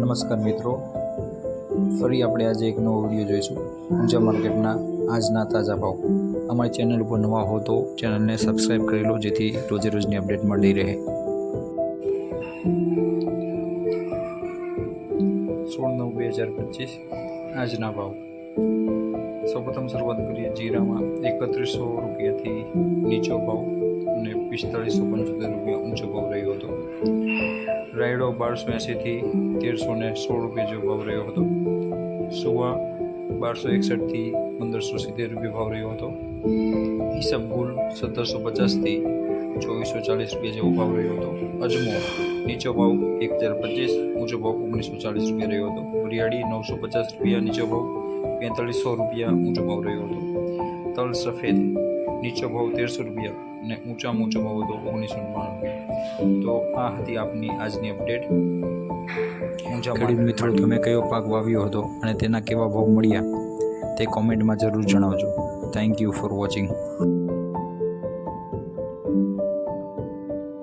નમસ્કાર મિત્રો ફરી આપણે આજે એક નવો વિડીયો જોઈશું ઊંઝા માર્કેટના આજના તાજા ભાવ અમારી ચેનલ ઉપર નવા હો તો ચેનલને સબસ્ક્રાઈબ કરી લો જેથી રોજે રોજની અપડેટ મળી રહે સોળ નવ બે હજાર પચીસ આજના ભાવ સૌપ્રથમ શરૂઆત કરીએ જીરામાં એકત્રીસો રૂપિયાથી નીચો ભાવ અને પિસ્તાળીસો પંચોતેર રૂપિયા ઊંચો ભાવ રહ્યો હતો રાયડો બારસો એંસીથી તેરસો ને સોળ રૂપિયા જેવો ભાવ રહ્યો હતો. સુવા બારસો એકસઠથી પંદરસો સિત્તેર રૂપિયા ભાવ રહ્યો હતો. હિસાબ ગુલ સત્તરસો પચાસથી ચોવીસો ચાલીસ રૂપિયા જેવો ભાવ રહ્યો હતો. અજમો, નીચો ભાવ એક હજાર પચીસ, ઊંચો ભાવ ઓગણીસો ચાલીસ રૂપિયા રહ્યો હતો. વરિયાળી નવસો પચાસ રૂપિયા, નીચો ભાવ પેંતાળીસો રૂપિયા, ઊંચો ભાવ રહ્યો હતો. તલ સફેદ નીચો ભાવ તેરસો રૂપિયા અને ઊંચામાં ઊંચો ભાવ હતો ઓગણીસો નવ્વાણું તો આ હતી આપની આજની અપડેટ ખેડૂત મિત્રો તમે કયો પાક વાવ્યો હતો અને તેના કેવા ભાવ મળ્યા તે કોમેન્ટમાં જરૂર જણાવજો. Thank you for watching